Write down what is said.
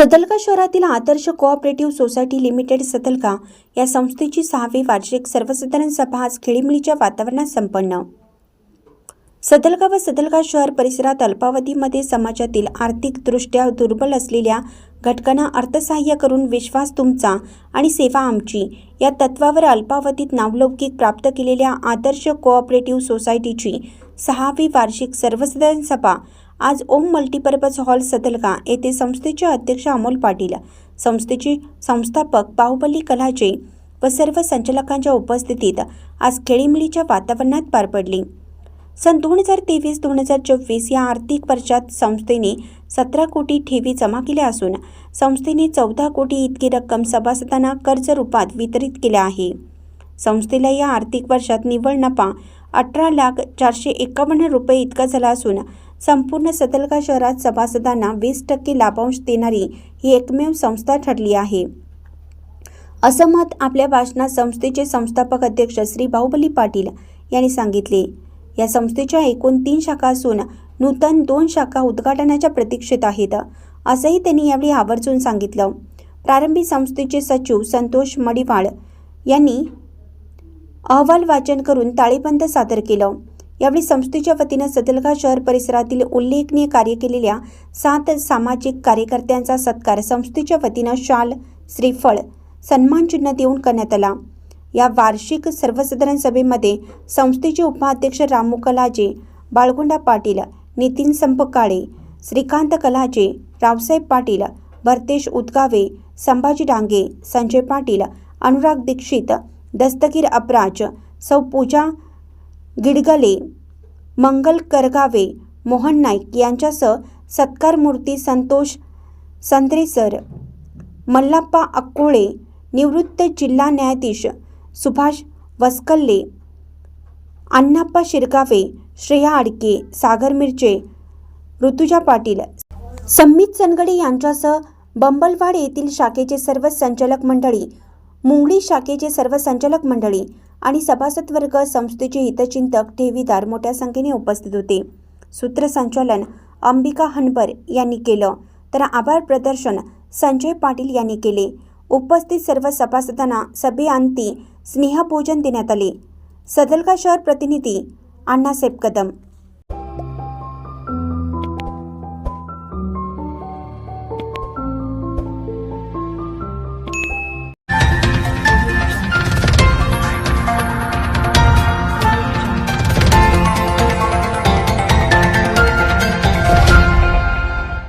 सदलका शहरातील Adarsh cooperative society limited Sadalga या संस्थेची सहावी वार्षिक सर्वसाधारण सभा आज खेळीमेळीच्या वातावरणात संपन्न. सदलगा व सदलगा शहर परिसरात अल्पावधीमध्ये समाजातील आर्थिकदृष्ट्या दुर्बल असलेल्या घटकांना अर्थसहाय्य करून विश्वास तुमचा आणि सेवा आमची या तत्वावर अल्पावधीत नावलौकिक प्राप्त केलेल्या आदर्श कोऑपरेटिव्ह सोसायटीची सहावी वार्षिक सर्वसाधारण सभा आज ओम मल्टीपर्पज हॉल सदलगा येथे संस्थेचे अध्यक्ष अमोल पाटील संस्थेचे संस्थापक बाहुबली कलाचे व सर्व संचालकांच्या उपस्थितीत आज खेळीमेळीच्या वातावरणात पार पडली. सन दोन हजार तेवीस दोन हजार चोवीस या आर्थिक वर्षात संस्थेने सतरा कोटी ठेवी जमा केल्या असून संस्थेने चौदा कोटी इतकी रक्कम सभासदांना कर्ज रूपात वितरित केल्या आहे. संस्थेला या आर्थिक वर्षात निव्वळ नफा अठरा लाख चारशे एकावन्न रुपये इतका झाला असून संपूर्ण सतलगा शहरात सभासदांना वीस टक्के लाभांश देणारी ही एकमेव संस्था ठरली आहे. असं मत आपल्या भाषणात संस्थेचे संस्थापक अध्यक्ष श्री बाहुबली पाटील यांनी सांगितले. या संस्थेच्या एकूण तीन शाखा असून नूतन दोन शाखा उद्घाटनाच्या प्रतीक्षेत आहेत असंही त्यांनी यावेळी आवर्जून सांगितलं. प्रारंभी संस्थेचे सचिव संतोष मडिवाळ यांनी अहवाल वाचन करून ताळेबंद सादर केलं. यावेळी संस्थेच्या वतीनं सदलगा शहर परिसरातील उल्लेखनीय कार्य केलेल्या सात सामाजिक कार्यकर्त्यांचा सत्कार संस्थेच्या वतीनं शाल श्रीफळ सन्मानचिन्ह देऊन करण्यात आला. या वार्षिक सर्वसाधारण सभेमध्ये संस्थेचे उपाध्यक्ष रामू कलाजे बाळगुंडा पाटील नितीन संपकाळे श्रीकांत कलाजे रावसाहेब पाटील भरतेश उदगावे संभाजी डांगे संजय पाटील अनुराग दीक्षित दस्तगीर अपराज सौ पूजा गिडगले मंगल करगावे मोहन नाईक यांच्यासह सत्कार मूर्ती संतोष संत्रेसर मल्लाप्पा अक्कोळे निवृत्त जिल्हा न्यायाधीश सुभाष वस्कल्ले अण्णाप्पा शिरगावे श्रेया आडके सागर मिरचे ऋतुजा पाटील. संमित सनगडे यांच्यासह बंबलवाड येथील शाखेचे सर्व संचालक मंडळी मुंगळी शाखेचे सर्व संचालक मंडळी आणि सभासद वर्ग संस्थेचे हितचिंतक ठेवीदार मोठ्या संख्येने उपस्थित होते. सूत्रसंचालन अंबिका हनबर यांनी केलं. तर आभार प्रदर्शन संजय पाटील यांनी केले. उपस्थित सर्व सभासदांना सभेअंती स्नेहभोजन देण्यात आले. सदलका शहर प्रतिनिधी अण्णासाहेब कदम